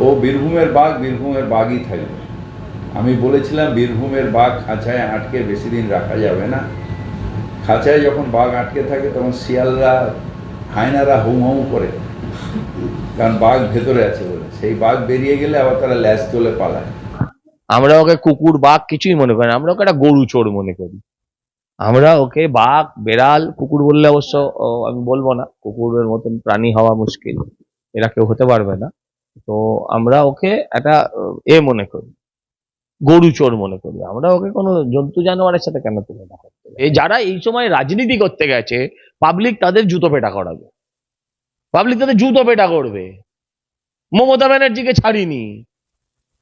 ও বীরভূমের বাঘ বীরভূমের বাঘই থাকবে। আমি বলেছিলাম, বীরভূমের বাঘ খাঁচায় আটকে বেশি দিন রাখা যাবে না। খাঁচায় যখন বাঘ আটকে থাকে, তখন শিয়ালরা, হায়নারা হুম হুম করে। কারণ বাঘ ভেতরে আছে বলে। সেই বাঘ বেরিয়ে গেলে আবার তারা ল্যাস তোলে পালায়। আমরা ওকে কুকুর, বাঘ কিছুই মনে করি না। আমরা ওকে একটা গরু চোর মনে করি। আমরা ওকে বাঘ, বেড়াল, কুকুর বললে অবশ্য আমি বলব না। কুকুরের মতন প্রাণী হওয়া মুশকিল। এরা কেউ হতে পারবে না। তো আমরা ওকে একটা এ মনে করি গরু চোর মনে করি। আমরা ওকে কোনো জন্তু জানোয়ারের সাথে কেন তুলনা করতে এই যারা এই সময় রাজনীতি করতে গেছে পাবলিক তাদের জুতো পেটা করাবে। পাবলিক তাদের জুতো পেটা করবে। মমতা ব্যানার্জিকে ছাড়িনি।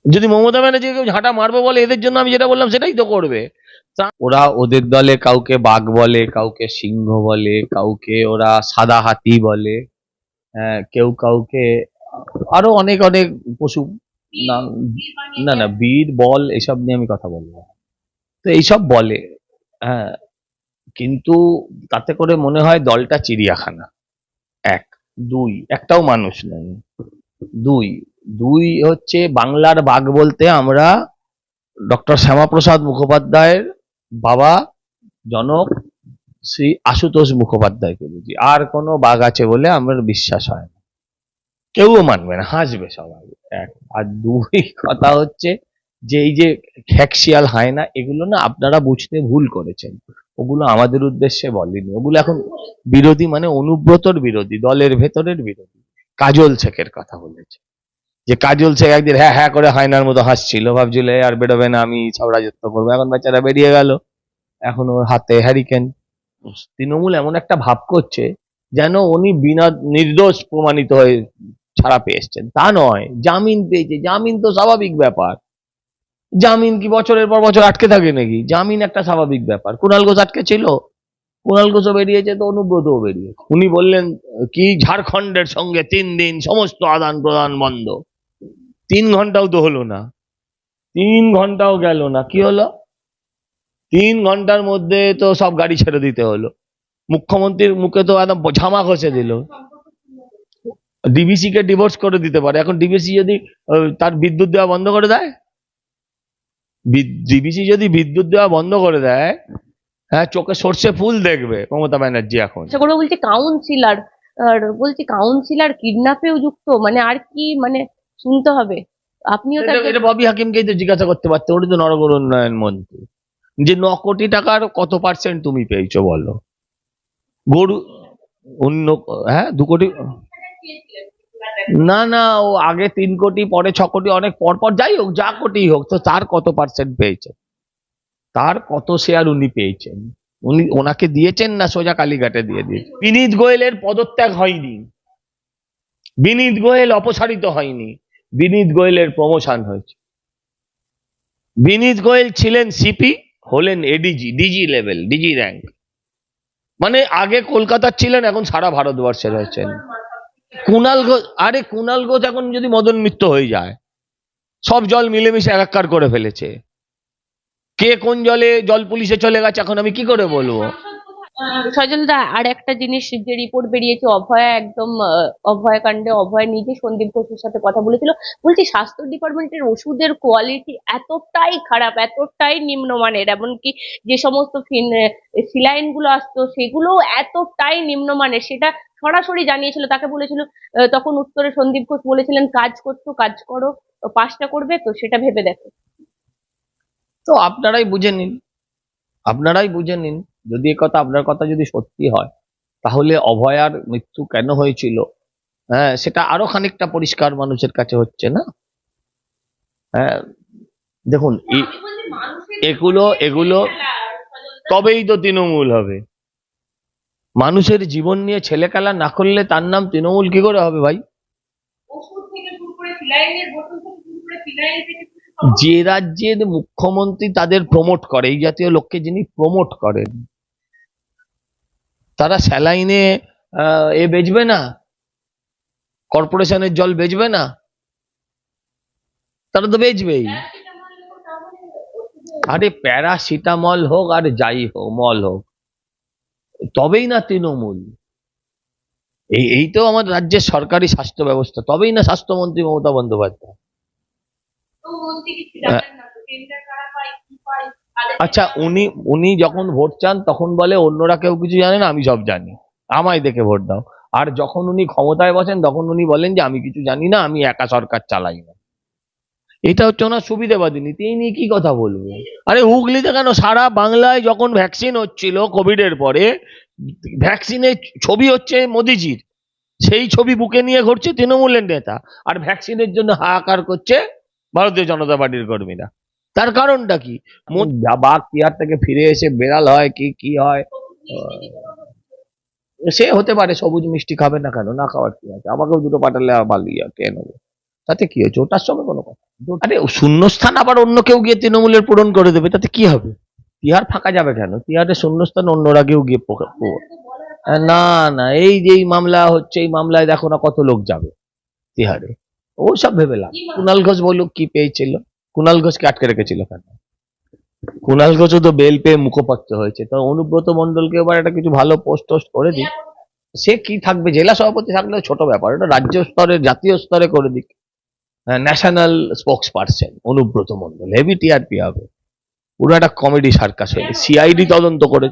যদি মমতা ব্যানার্জি কেউ ঝাঁটা মারবে বলে এদের জন্য আমি যেটা বললাম সেটাই তো করবে। ওরা ওদের দলে কাউকে বাঘ বলে কাউকে সিংহ বলে কাউকে ওরা সাদা হাতি বলে হ্যাঁ, কেউ কাউকে আরও অনেক অনেক পশু না না, বীর, বল এসব নিয়ে আমি কথা বলব। তো এইসব বলে হ্যাঁ কিন্তু তাতে করে মনে হয় দলটা চিড়িয়াখানা। এক, দুই, একটাও মানুষ নেই। দুই দুই হচ্ছে বাংলার বাঘ বলতে আমরা ডক্টর শ্যামাপ্রসাদ মুখোপাধ্যায়ের বাবা, জনক শ্রী আশুতোষ মুখোপাধ্যায়কে বুঝি। আর কোনো বাঘ আছে বলে আমার বিশ্বাস হয় না। কেউও মানবে না, হাসবে সবাই। এক, আর দুই কথা হচ্ছে যে এই যে খ্যাকশিয়াল হয় না এগুলো না আপনারা বুঝতে ভুল করেছেন। ওগুলো আমাদের উদ্দেশ্যে বলেনি। ওগুলো এখন বিরোধী মানে অনুব্রতর বিরোধী, দলের ভেতরের বিরোধী। কাজল শেখের কথা বলেছে। যে কাজল শেখ একদিন হ্যাঁ হ্যাঁ করে হায়নার মতো হাসছিল, ভাবছিল আর বেরোবে না আমি সব রাজত্ব করব। এখন বেচারা বেরিয়ে গেল। এখন ওর হাতে হ্যারিকেন তৃণমূল এমন একটা ভাব করছে যেন উনি বিনা নির্দোষ প্রমাণিত হয়ে ছাড়া পেয়ে এসছেন। তা নয়, জামিন পেয়েছে। জামিন তো স্বাভাবিক ব্যাপার। জামিন কি বছরের পর বছর আটকে থাকে নাকি? জামিন একটা স্বাভাবিক ব্যাপার। কুণাল ঘোষ আটকে ছিল? কুণাল ঘোষও বেরিয়েছে তো অনুব্রতও বেরিয়েছে। উনি বললেন, কি ঝাড়খণ্ডের সঙ্গে তিন দিন সমস্ত আদান প্রদান বন্ধ। তিন ঘন্টাও তো হলো না। তিন ঘন্টাও গেল না। কি হলো? তিন ঘণ্টার মধ্যে তো সব গাড়ি ছেড়ে দিতে হলো। মুখ্যমন্ত্রীর মুখে তো একদম ঝামা ঘষে দিল। ডিবিসি কে ডিভোর্স করে দিতে পারে। এখন ডিবিসি যদি তার বিদ্যুৎ দেওয়া বন্ধ করে দেয়? ডিবিসি যদি বিদ্যুৎ দেওয়া বন্ধ করে দেয় হ্যাঁ চোখে সর্ষে ফুল দেখবে মমতা ব্যানার্জি এখন। আচ্ছা করে বলছে কাউন্সিলর আর বলছি কাউন্সিলর কিডন্যাপেও যুক্ত? মানে আর কি মানে শুনতে হবে। আপনিও এটা ববি হাকিমকেই তো জিজ্ঞাসা করতে পারতো ওটা তো নরগর উন্নয়ন মন্ত্রী। যে ন কোটি টাকার কত পার্সেন্ট তুমি পেয়েছ বলো? গরু অন্য হ্যাঁ দু কোটি না না, ও আগে তিন কোটি, পরে ছ কোটি, অনেক পর পর যাই হোক, যা কোটি হোক, তো তার কত পার্সেন্ট পেয়েছে? তার কত শেয়ার উনি পেয়েছেন? উনি, ওনাকে দিয়েছেন না সোজা কালীঘাটে দিয়ে দিয়েছেন বিনীত গোয়েলের পদত্যাগ হয়নি। বিনীত গোয়েল অপসারিত হয়নি। বিনীত গোয়েলের প্রমোশন হয়েছে। বিনীত গোয়েল ছিলেন সিপি হলেন ADG DG level DG rank মানে আগে কলকাতার ছিলেন, এখন সারা ভারতবর্ষে হয়েছেন। কুণাল ঘোষ আরে কুনাল ঘোষ এখন যদি মদন মিত্র হয়ে যায়, সব জল মিলেমিশে একাকার করে ফেলেছে। কে কোন জলে, জল পুলিশে চলে গেছে, এখন আমি কি করে বলব? সজলদা আর একটা জিনিস যে রিপোর্ট বেরিয়েছে, অভয়া একদম অভয়া কাণ্ডে অভয় নিজে সন্দীপ ঘোষের সাথে কথা বলেছিল। বলছি, স্বাস্থ্য ডিপার্টমেন্টের ওষুধের কোয়ালিটি এতটাই খারাপ, এতটাই নিম্নমানের, এমনকি যে সমস্ত সিলাইনগুলো আসতো সেগুলো এতটাই নিম্নমানের, সেটা সরাসরি জানিয়েছিল, তাকে বলেছিল তখন উত্তরে সন্দীপ ঘোষ বলেছিলেন, কাজ করছ, কাজ করো পাসটা করবে, তো সেটা ভেবে দেখো। তো আপনারাই বুঝে নিন, আপনারাই বুঝে নিন যদি এ কথা আপনার কথা যদি সত্যি হয় তাহলে অভয়ার মৃত্যু কেন হয়েছিল? হ্যাঁ সেটা আরও খানিকটা পরিষ্কার মানুষের কাছে হচ্ছে না? হ্যাঁ দেখুন এগুলো এগুলো তবেই তো তৃণমূল হবে। মানুষের জীবন নিয়ে ছেলে খেলা না করলে তার নাম তৃণমূল কি করে হবে ভাই? যে রাজ্যের মুখ্যমন্ত্রী তাদের প্রমোট করে এই জাতীয় লোককে যিনি প্রমোট করেন তারা স্যালাইনে এ বেচবে না। কর্পোরেশনের জল বেচবে না। তারা তো বেচবেই। আরে প্যারাসিটামল হোক আর যাই হোক মল হোক তবেই না তৃণমূল। এই এই তো আমাদের রাজ্যের সরকারি স্বাস্থ্য ব্যবস্থা তবেই না স্বাস্থ্যমন্ত্রী মমতা বন্দ্যোপাধ্যায়। আচ্ছা উনি উনি যখন ভোট চান, তখন বলে অন্যরা কেউ কিছু জানে না, আমি সব জানি। আমায় দেখে ভোট দাও। আর যখন উনি ক্ষমতায় বসেন, তখন উনি বলেন যে, আমি কিছু জানি না, আমি একা সরকার চালাই না। এটা হচ্ছে ওনার সুবিধাবাদী নীতি। এই নিয়ে কি কথা বলব আরে, হুগলিতে কেন সারা বাংলায় যখন ভ্যাকসিন হচ্ছিল কোভিডের পরে, ভ্যাকসিনের ছবি হচ্ছে মোদিজির। সেই ছবি বুকে নিয়ে ঘুরছে তৃণমূলের নেতা। আর ভ্যাকসিনের জন্য হাহাকার করছে ভারতীয় জনতা পার্টির কর্মীরা। তার কারণটা কি? বাঘ টিয়ার থেকে ফিরে এসে বেড়াল হয় কি কি হয় সে হতে পারে সবুজ মিষ্টি খাবে না কেন না খাওয়ার কি আছে? আমাকেও দুটো পাঠালে ভালো কে নেব? তাতে কি হয়েছে? ওটার সঙ্গে কোনো কথা আরে শূন্যস্থান আবার অন্য কেউ গিয়ে তৃণমূলের পূরণ করে দেবে তাতে কি হবে? তিহার ফাঁকা যাবে কেন? তিহারের শূন্যস্থান অন্যরা কেউ গিয়ে না না এই যে এই মামলা হচ্ছে এই মামলায় দেখো না কত লোক যাবে তিহারে। ওসব ভেবে লাভ কুণাল ঘোষ বলুক কি পেয়েছিল। কুণাল ঘোষকে আটকে রেখেছিল কেন? কুণাল ঘোষও তো বেল পেয়ে মুখপাত্র হয়েছে। তো অনুব্রত মন্ডলকে এবার একটা কিছু ভালো পোস্ট টোস্ট করে দিক। সে কি থাকবে? জেলা সভাপতি থাকলেও ছোট ব্যাপার। ওটা রাজ্য স্তরে, জাতীয় স্তরে করে দিক। National spokesperson Anubrata Mondal heavy TRP হবে। পুরো একটা কমেডি সার্কাস হয়ে সিআইডি তদন্ত করে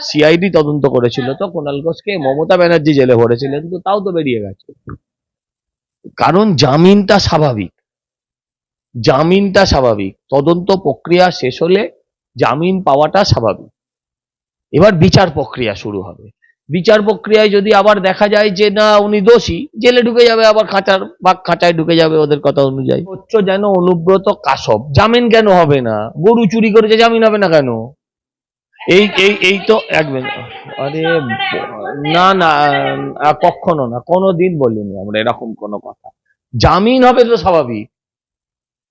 সিআইডি তদন্ত করেছিল তো কুণাল ঘোষকে। মমতা ব্যানার্জি জেলে ভরেছিলেন তো তাও তো বেরিয়ে গেছে। কারণ জামিনটা স্বাভাবিক। জামিনটা স্বাভাবিক। তদন্ত প্রক্রিয়া শেষ হলে জামিন পাওয়াটা স্বাভাবিক। এবার বিচার প্রক্রিয়া শুরু হবে। বিচার প্রক্রিয়ায় যদি আবার দেখা যায় যে না, উনি দোষী, জেলে ঢুকে যাবে আবার খাঁচার বাঘ খাঁচায় ঢুকে যাবে ওদের কথা অনুযায়ী। হচ্ছে যেন অনুব্রত কাসব। জামিন কেন হবে না? গরু চুরি করেছে, জামিন হবে না কেন? এই এই এই তো এক আরে, না না কখনো না কোনো দিন বলিনি আমরা এরকম কোনো কথা। জামিন হবে তো স্বাভাবিক।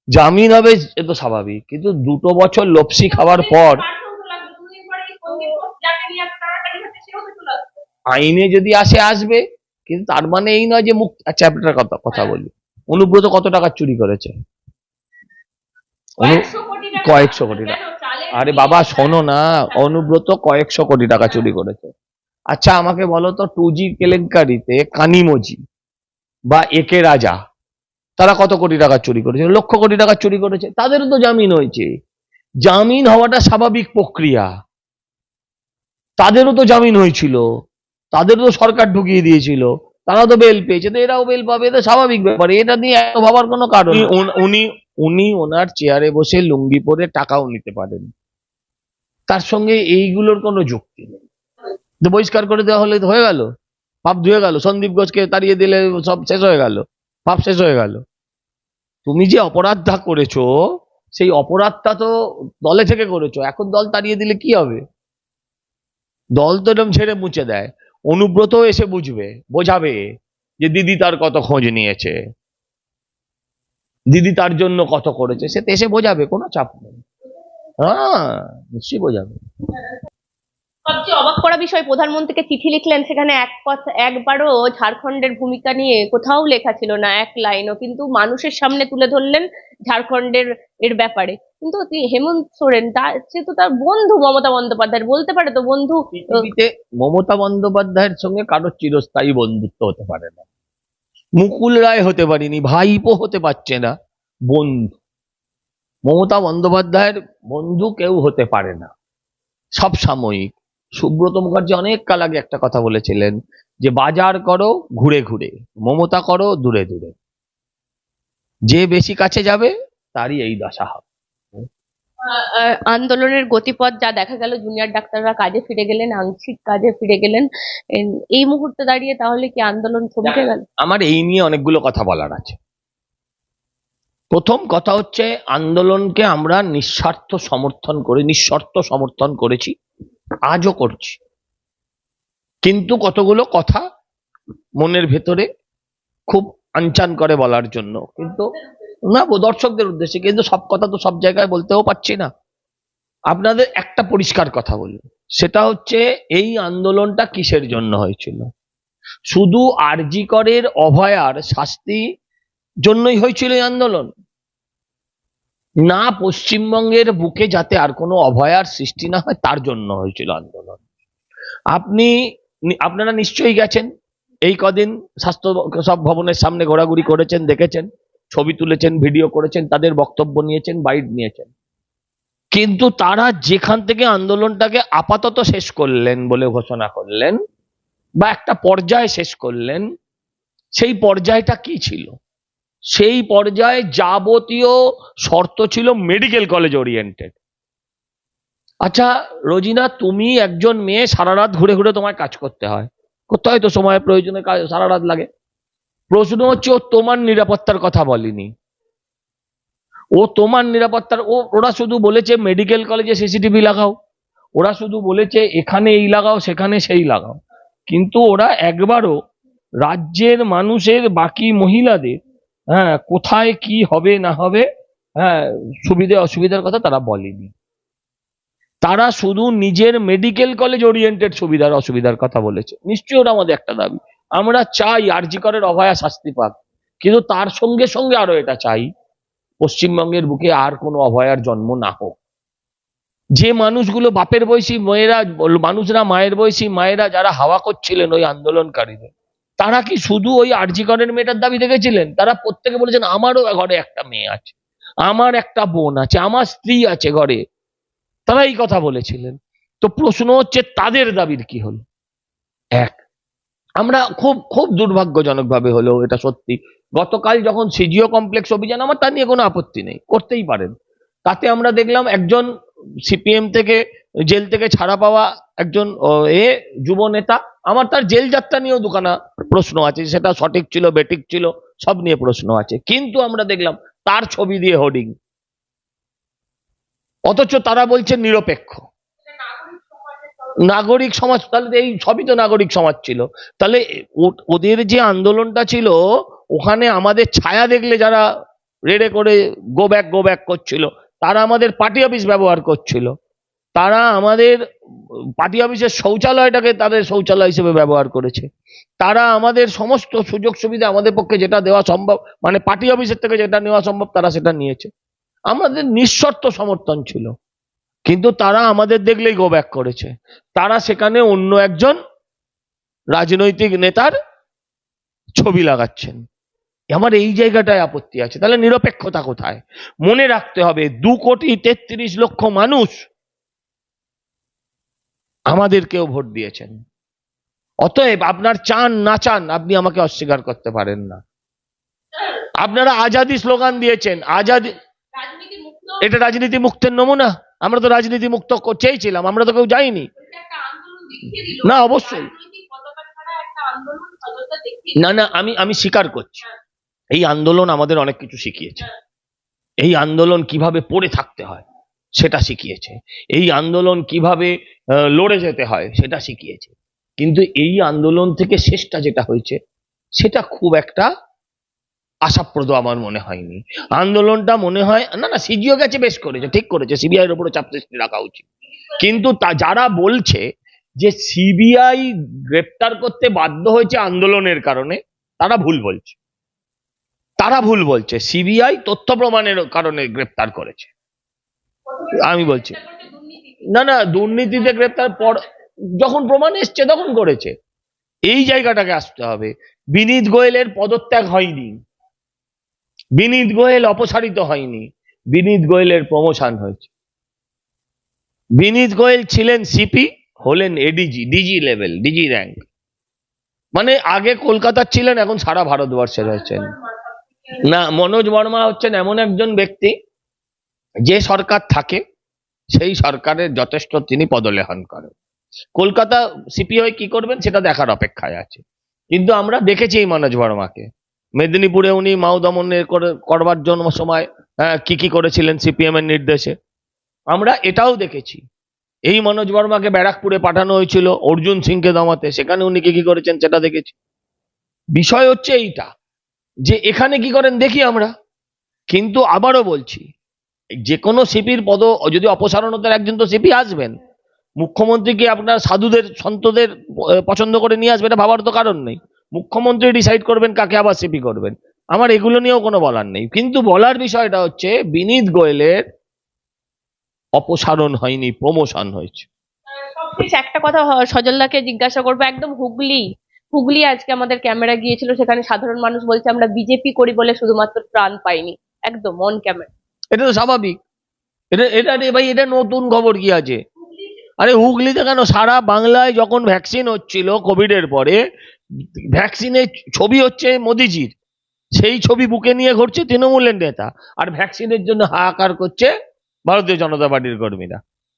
জামিন হবে এ তো স্বাভাবিক। কিন্তু দুটো বছর লপসি খাওয়ার পর আইনে যদি আসে আসবে। কিন্তু তার মানে এই নয় যে মুখ একটা কথা কথা বলি। অনুব্রত কত টাকা চুরি করেছে? কয়েকশো কোটি টাকা। আরে বাবা শোনো না অনুব্রত কয়েকশো কোটি টাকা চুরি করেছে। আচ্ছা আমাকে বলো তো টু জি কেলেঙ্কারিতে কানিমজি বা একে রাজা তারা কত কোটি টাকা চুরি করেছে? লক্ষ কোটি টাকা চুরি করেছে। তাদেরও তো জামিন হয়েছে। জামিন হওয়াটা স্বাভাবিক প্রক্রিয়া। তাদেরও তো জামিন হয়েছিল। তাদেরও তো সরকার ঢুকিয়ে দিয়েছিল। তারা তো বেল পেয়েছে। তো এরাও বেল পাবে। এটা স্বাভাবিক ব্যাপার। এটা নিয়ে এত ভাবার কোনো কারণ। উনি- উনি ওনার চেয়ারে বসে লুঙ্গি পরে টাকাও নিতে পারেন। তার সঙ্গে এইগুলোর কোনো যুক্তি নেই। বহিষ্কার করে দেওয়া হলে তো হয়ে গেল। পাপ ধুয়ে গেল। সন্দীপ ঘোষকে তাড়িয়ে দিলে সব শেষ হয়ে গেল। পাপ শেষ হয়ে গেল। তুমি যে অপরাধটা করেছ, সেই অপরাধটা তো দলে থেকে করেছ। এখন দল তাড়িয়ে দিলে কি হবে? দল তো এরকম ছেড়ে মুছে দেয়। অনুব্রত এসে বুঝবে, বোঝাবে যে দিদি তার কত খোঁজ নিয়েছে। দিদি তার জন্য কত করেছে, সে এসে বোঝাবে, কোনো চাপ নেই। হ্যাঁ নিশ্চয়ই বোঝাবে। সবচেয়ে অবাক করা বিষয়, প্রধানমন্ত্রীকে চিঠি লিখলেন সেখানে এক কথা একবারও ঝাড়খণ্ডের ভূমিকা নিয়ে কোথাও লেখা ছিল না, এক লাইনও। কিন্তু মানুষের সামনে তুলে ধরলেন ঝাড়খণ্ডের এর ব্যাপারে। কিন্তু হেমন্ত সোরেন তার সে তো তার বন্ধু মমতা বন্দ্যোপাধ্যায় বলতে পারে তো বন্ধু মমতা বন্দ্যোপাধ্যায়ের সঙ্গে কারোর চিরস্থায়ী বন্ধুত্ব হতে পারে না। মুকুল রায় হতে পারিনি, ভাইপো হতে পারছে না, বন্ধু। মমতা বন্দ্যোপাধ্যায়ের বন্ধু কেউ হতে পারে না, সব সাময়িক। সুব্রত মুখার্জি অনেক কাল আগে একটা কথা বলেছিলেন যে বাজার করো ঘুরে ঘুরে। মমতা করো দূরে দূরে। যে বেশি কাছে যাবে তারই এই দশা হবে। আন্দোলনের গতিপথ যা দেখা গেল জুনিয়র ডাক্তাররা কাজে ফিরে গেলেন আংশিক কাজে ফিরে গেলেন। এই মুহূর্তে দাঁড়িয়ে তাহলে কি আন্দোলন থমকে গেল? আমার এই নিয়ে অনেকগুলো কথা বলার আছে। প্রথম কথা হচ্ছে আন্দোলনকে আমরা নিঃস্বার্থ সমর্থন করে নিঃশর্ত সমর্থন করেছি। আজও করছি। কিন্তু কতগুলো কথা মনের ভেতরে খুব আনচান করে বলার জন্য। কিন্তু না দর্শকদের উদ্দেশ্যে, কিন্তু সব কথা তো সব জায়গায় বলতেও পারছি না। আপনাদের একটা পরিষ্কার কথা বলি। সেটা হচ্ছে, এই আন্দোলনটা কিসের জন্য হয়েছিল? শুধু আরজিকরের অভয়ার শাস্তি জন্যই হয়েছিল এই আন্দোলন? না পশ্চিমবঙ্গের বুকে যাতে আর কোনো অভয়ার সৃষ্টি না হয়, তার জন্য হয়েছিল আন্দোলন। আপনি আপনারা নিশ্চয়ই গেছেন, এই কদিন স্বাস্থ্য সব ভবনের সামনে ঘোরাঘুরি করেছেন, দেখেছেন, ছবি তুলেছেন, ভিডিও করেছেন, তাদের বক্তব্য নিয়েছেন, বাইট নিয়েছেন। কিন্তু তারা যেখান থেকে আন্দোলনটাকে আপাতত শেষ করলেন বলে ঘোষণা করলেন, বা একটা পর্যায়ে শেষ করলেন, সেই পর্যায়টা কি ছিল? সেই পর্যায়ে যাবতীয় শর্ত ছিল মেডিকেল কলেজ ওরিয়েন্টেড আচ্ছা রোজিনা, তুমি একজন মেয়ে, সারা রাত ঘুরে ঘুরে তোমায় কাজ করতে হয়। করতে হয় তো সময় প্রয়োজনে সারা রাত লাগে। প্রশ্ন হচ্ছে, ও তোমার নিরাপত্তার কথা বলেনি। ও তোমার নিরাপত্তার, ও, ওরা শুধু বলেছে মেডিকেল কলেজে সিসিটিভি লাগাও। ওরা শুধু বলেছে এখানে এই লাগাও, সেখানে সেই লাগাও। কিন্তু ওরা একবারও রাজ্যের মানুষের বাকি মহিলাদের হ্যাঁ কোথায় কি হবে, না হবে হ্যাঁ সুবিধে, অসুবিধার কথা তারা বলেনি। তারা শুধু নিজের মেডিকেল কলেজ ওরিয়েন্টেড সুবিধার, অসুবিধার কথা বলেছে। নিশ্চয়ই ওটা আমাদের একটা দাবি। আমরা চাই আরজিকরের অভয়া শাস্তি পাক। কিন্তু তার সঙ্গে সঙ্গে আরও এটা চাই, পশ্চিমবঙ্গের বুকে আর কোনো অভয়ার জন্ম না হোক। যে মানুষগুলো বাপের বয়সী মেয়েরা, মানুষরা মায়ের বয়সী মায়েরা যারা হাওয়া করছিলেন ওই আন্দোলনকারীদের তারা কি শুধু ওই আরজিকরের মেয়েটার দাবি দেখেছিলেন? তারা প্রত্যেকে বলেছেন, আমারও ঘরে একটা মেয়ে আছে, আমার একটা বোন আছে, আমার স্ত্রী আছে ঘরে। তারা এই কথা বলেছিলেন। তো প্রশ্ন হচ্ছে, তাদের দাবির কি হলো? এক, আমরা খুব খুব দুর্ভাগ্যজনকভাবে হলো এটা সত্যি। গতকাল যখন সিজিও কমপ্লেক্স অভিযান, আমার তা নিয়ে কোনো আপত্তি নেই, করতেই পারেন। তাতে আমরা দেখলাম একজন সিপিএম থেকে, জেল থেকে ছাড়া পাওয়া একজন এ, যুব নেতা আমার তার জেল যাত্রা নিয়েও দুখানা প্রশ্ন আছে, সেটা সঠিক ছিল বেটিক ছিল, সব নিয়ে প্রশ্ন আছে। কিন্তু আমরা দেখলাম তার ছবি দিয়ে হোর্ডিং অথচ তারা বলছে নিরপেক্ষ। নাগরিক সমাজ, তাহলে এই সবই তো নাগরিক সমাজ ছিল। তাহলে ওদের যে আন্দোলনটা ছিল, ওখানে আমাদের ছায়া দেখলে যারা রেডে করে গো ব্যাক গো ব্যাক করছিল, তারা আমাদের পার্টি অফিস ব্যবহার করছিল। তারা আমাদের পার্টি অফিসের শৌচালয়টাকে তাদের শৌচালয় হিসেবে ব্যবহার করেছে। তারা আমাদের সমস্ত সুযোগ সুবিধা আমাদের পক্ষে যেটা দেওয়া সম্ভব মানে পার্টি অফিসের থেকে যেটা নেওয়া সম্ভব তারা সেটা নিয়েছে। আমাদের নিঃশর্ত সমর্থন ছিল। কিন্তু তারা আমাদের দেখলেই গো ব্যাক করেছে। তারা সেখানে অন্য একজন রাজনৈতিক নেতার ছবি লাগাচ্ছেন। আমার এই জায়গাটায় আপত্তি আছে। তাহলে নিরপেক্ষতা কোথায়? মনে রাখতে হবে, দু কোটি তেত্রিশ লক্ষ মানুষ আমাদেরকেও ভোট দিয়েছেন। অতএব আপনার চান না চান আপনি আমাকে অস্বীকার করতে পারেন না। আপনারা আজাদি স্লোগান দিয়েছেন আজাদি এটা রাজনীতি মুক্তের নমুনা। আমরা তো রাজনীতি মুক্ত চেয়েছিলাম আমরা তো কেউ যাইনি। না, অবশ্যই। না না আমি আমি স্বীকার করছি। এই আন্দোলন আমাদের অনেক কিছু শিখিয়েছে। এই আন্দোলন কীভাবে পড়ে থাকতে হয় সেটা শিখিয়েছে। এই আন্দোলন কীভাবে লড়ে যেতে হয়, সেটা শিখিয়েছে। কিন্তু এই আন্দোলন থেকে শেষটা যেটা হয়েছে, সেটা খুব একটা আশাপ্রদ আমার মনে হয়নি। আন্দোলনটা মনে হয়, না না, সিজিও গেছে, বেশ করেছে, ঠিক করেছে সিবিআই এর উপরে চাপ সৃষ্টি রাখা উচিত। কিন্তু তা, যারা বলছে যে সিবিআই গ্রেপ্তার করতে বাধ্য হয়েছে আন্দোলনের কারণে, তারা ভুল বলছে। তারা ভুল বলছে। সিবিআই তথ্য প্রমাণের কারণে গ্রেপ্তার করেছে। আমি বলছি না না, দুর্নীতিতে গ্রেপ্তার পর যখন প্রমাণ এসছে, তখন করেছে। এই জায়গাটাকে আসতে হবে। বিনীত গোয়েলের পদত্যাগ হয়নি। বিনীত গোয়েল অপসারিত হয়নি। বিনীত গোয়েলের প্রমোশন হয়েছে। বিনীত গোয়েল ছিলেন সিপি হলেন ADG DG level DG rank মানে আগে কলকাতার ছিলেন, এখন সারা ভারতবর্ষে রয়েছেন। না, মনোজ বর্মা হচ্ছেন এমন একজন ব্যক্তি, যে সরকার থাকে সেই সরকারের যথেষ্ট তিনি পদলেহন করেন। কলকাতা সিপি হয়ে কি করবেন সেটা দেখার অপেক্ষায় আছে। কিন্তু আমরা দেখেছি এই মনোজ বর্মাকে। মেদিনীপুরে উনি মাও দমনের করবার জন্য সময় হ্যাঁ, কি কি করেছিলেন সিপিএম এর নির্দেশে। আমরা এটাও দেখেছি। এই মনোজ বর্মাকে ব্যারাকপুরে পাঠানো হয়েছিল অর্জুন সিংকে দমাতে। সেখানে উনি কি কি করেছেন সেটা দেখেছি। বিষয় হচ্ছে এইটা যে এখানে কি করেন দেখি আমরা। কিন্তু আবারও বলছি যে কোনো সিপির পদ, যদি অপসারণ হতে একজন তো সিপি আসবেন, মুখ্যমন্ত্রীকে আপনার সাধুদের, সন্তদের পছন্দ করে নিয়ে আসবে, এটা ভাবার তো কারণ নেই। মুখ্যমন্ত্রী ডিসাইড করবেন কাকে আবার সিপি করবেন। আমার এগুলো নিয়েও কোনো বলার নেই। কিন্তু বলার বিষয়টা হচ্ছে, বিনীত গোয়েলের অপসারণ হয়নি, প্রমোশন হয়েছে। একটা কথা সজলদাকে জিজ্ঞাসা করব, একদম হুগলি হুগলি আজকে আমাদের ক্যামেরা গিয়েছিল, সেখানে সাধারণ মানুষ বলছে, আমরা বিজেপি করি বলে শুধুমাত্র প্রাণ পাইনি। একদম অন ক্যামেরা এটা তো স্বাভাবিক। এটা এটা ভাই, এটা নতুন খবর কি আছে? আরে হুগলিতে কেন সারা বাংলায় যখন ভ্যাকসিন হচ্ছিল কোভিডের পরে ভ্যাকসিনের ছবি হচ্ছে মোদিজির। সেই ছবি বুকে নিয়ে ঘুরছে তৃণমূলের নেতা। আর ভ্যাকসিনের জন্য হাহাকার করছে ভারতীয় জনতা পার্টির কর্মীরা।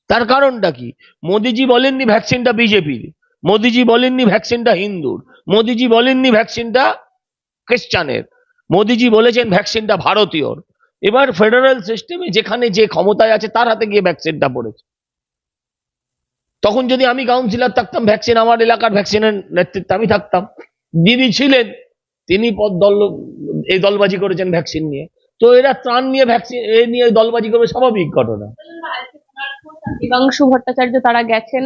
তার কারণটা কি? মোদিজি বলেননি ভ্যাকসিনটা বিজেপির। মোদিজি বলেননি ভ্যাকসিনটা হিন্দুর। মোদিজি বলেননি ভ্যাকসিনটা খ্রিস্টানের। মোদিজি বলেছেন ভ্যাকসিনটা ভারতীয়র। এবার ফেডারেল সিস্টেমে যেখানে যে ক্ষমতায় আছে, তার হাতে গিয়ে ভ্যাকসিনটা পড়েছে। তখন যদি আমি কাউন্সিলর থাকতাম, ভ্যাকসিন আমার এলাকার ভ্যাকসিনের নেতৃত্বে আমি থাকতাম। দিদি ছিলেন, তিনি পদ দল, এই দলবাজি করেছেন ভ্যাকসিন নিয়ে। তো এরা ত্রাণ নিয়ে ভ্যাকসিন, এ নিয়ে দলবাজি করবে, স্বাভাবিক ঘটনা। দেবাংশু ভট্টাচার্য তারা গেছেন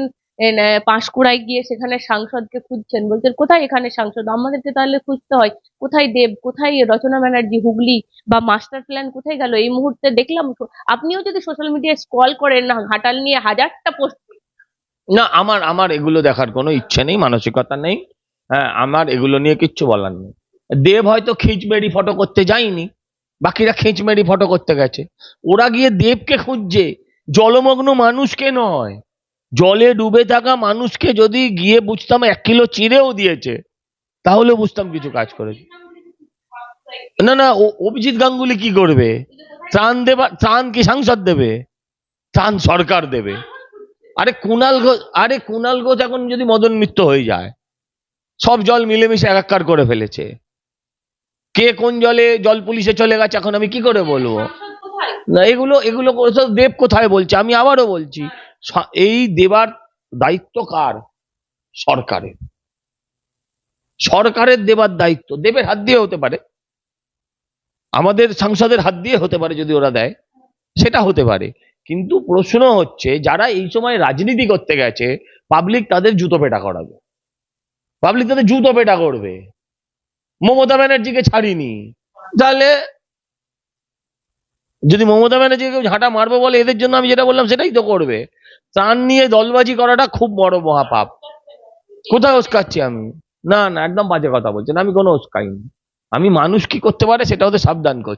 পাঁশকুড়ায় গিয়ে সেখানে সাংসদকে খুঁজছেন। বলছেন, কোথায় এখানে সাংসদ? আমাদেরকে তাহলে খুঁজতে হয়। কোথায় দেব? কোথায় রচনা ব্যানার্জি, হুগলি বা মাস্টার প্ল্যান কোথায় গেল? এই মুহূর্তে দেখলাম আপনিও যদি সোশ্যাল মিডিয়ায় স্ক্রল করেন না, ঘাটাল নিয়ে হাজারটা পোস্ট না, আমার আমার এগুলো দেখার কোনো ইচ্ছে নেই, মানসিকতা নেই। হ্যাঁ আমার এগুলো নিয়ে কিচ্ছু বলার নেই। দেব হয়তো খিচমেরি ফটো করতে যায়নি, বাকিরা খিচমেরি ফটো করতে গেছে। ওরা গিয়ে দেবকে খুঁজছে, জলমগ্ন মানুষকে নয়। জলে ডুবে থাকা মানুষকে যদি গিয়ে বুঝতাম এক কিলো চিড়েও দিয়েছে, তাহলে বুঝতাম কিছু কাজ করেছে। না না অভিজিৎ গাঙ্গুলি কি করবে? ত্রাণ দেবা ত্রাণ কি সাংসদ দেবে? ত্রাণ সরকার দেবে। আরে কুনাল ঘোষ, আরে কুনাল ঘোষ এখন যদি মদন মিত্র হয়ে যায়, সব জল মিলেমিশে একাকার করে ফেলেছে। কে কোন জলে, জল পুলিশে চলে গেছে, এখন আমি কি করে বলব? না, এগুলো এগুলো দেব কোথায় বলছে? আমি আবারও বলছি এই দেবার দায়িত্ব কার? সরকারের। সরকারের দেবার দায়িত্ব। দেবের হাত দিয়ে হতে পারে। আমাদের সাংসদের হাত দিয়ে হতে পারে যদি ওরা দেয়। সেটা হতে পারে। কিন্তু প্রশ্ন হচ্ছে, যারা এই সময় রাজনীতি করতে গেছে পাবলিক তাদের জুতো পেটা করাবে। পাবলিক তাদের জুতো পেটা করবে। মমতা ব্যানার্জিকে ছাড়িনি। তাহলে যদি মমতা ব্যানার্জিকে ঝাঁটা মারবো বলে এদের জন্য আমি যেটা বললাম, সেটাই তো করবে। ত্রাণ নিয়ে দলবাজি করাটা খুব বড় মহাপাপ। কোথায় উস্কাচ্ছি আমি? না না, একদম বাজে কথা বলছেন। আমি কোনো উস্কাইনি। আমি মানুষ কি করতে পারে সেটা ওদের সাবধান করছি।